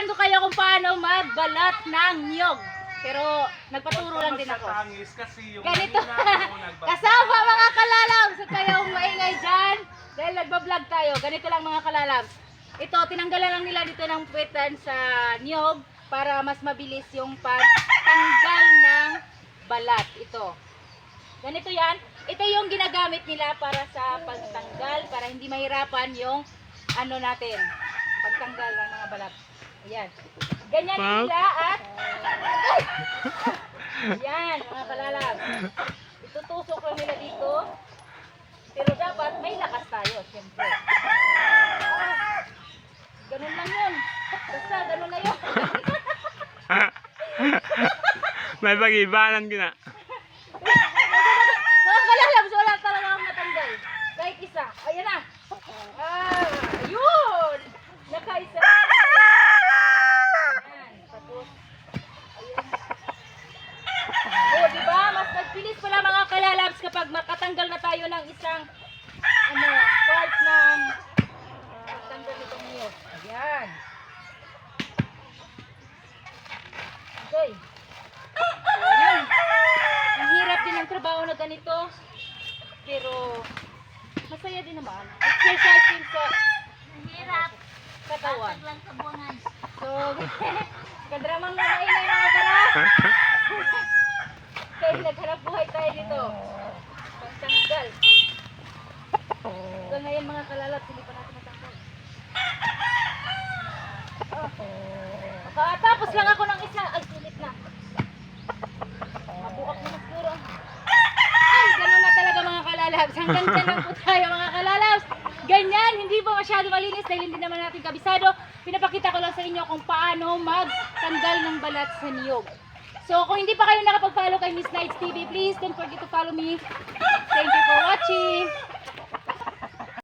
tuturuan ko kayo kung paano magbalat ng niyog. Pero nagpaturo lang din ako. Kasi yung Ganito. Kasama mga kalalabs. Huwag kayong maingay dyan. Dahil nagbablog tayo. Ganito lang mga kalalabs. Ito, tinanggalan lang nila dito ng puwetan sa niyog para mas mabilis yung pagtanggal ng balat. Ito. Ganito yan. Ito yung ginagamit nila para sa pagtanggal, para hindi mahirapan yung ano natin, pagtanggal ng mga balat. Ayan. Ganyan Wow. nila at Ayan, mga kalalab. Itutusok lang nila dito. Pero dapat may lakas tayo, siyempre. Ah, ganun lang yun. Basta, ganun na yun. May pag-ibanan ka na. Mga kalalabs, wala talaga akong natanggal. Kahit isa. Ayan na. Ah, ayun. Nakaisa. Ayan. Tapos, ayun. Oh, di ba? Mas nagpilis pala mga kapag makatanggal na tayo ng isang ano, part ng uh, tanggal nitong niyog. Ayan. Okay. So, ayun. Ang hirap din ang trabaho na ganito. Pero, masaya din naman. Exercise din sa Hirap. katawan. Lang sa bungan. So, kadramang na maingay mga bara. Kaya naghanap buhay tayo dito. Pagtanggal. Ngayon mga kalalat, hindi pa natin natanggal. Oh. Tapos lang ako ng isa. Ay, sulit na. Mabuak na siguro. Ay, ganun na talaga mga kalalabs. Hanggang dyan lang po tayo mga kalalabs. Ganyan, hindi po masyado malinis dahil hindi naman natin kabisado. Pinapakita ko lang sa inyo kung paano magtanggal ng balat sa niyog. So, kung hindi pa kayo nakapag-follow kay Miss Nights TV, please don't forget to follow me. Thank you for watching.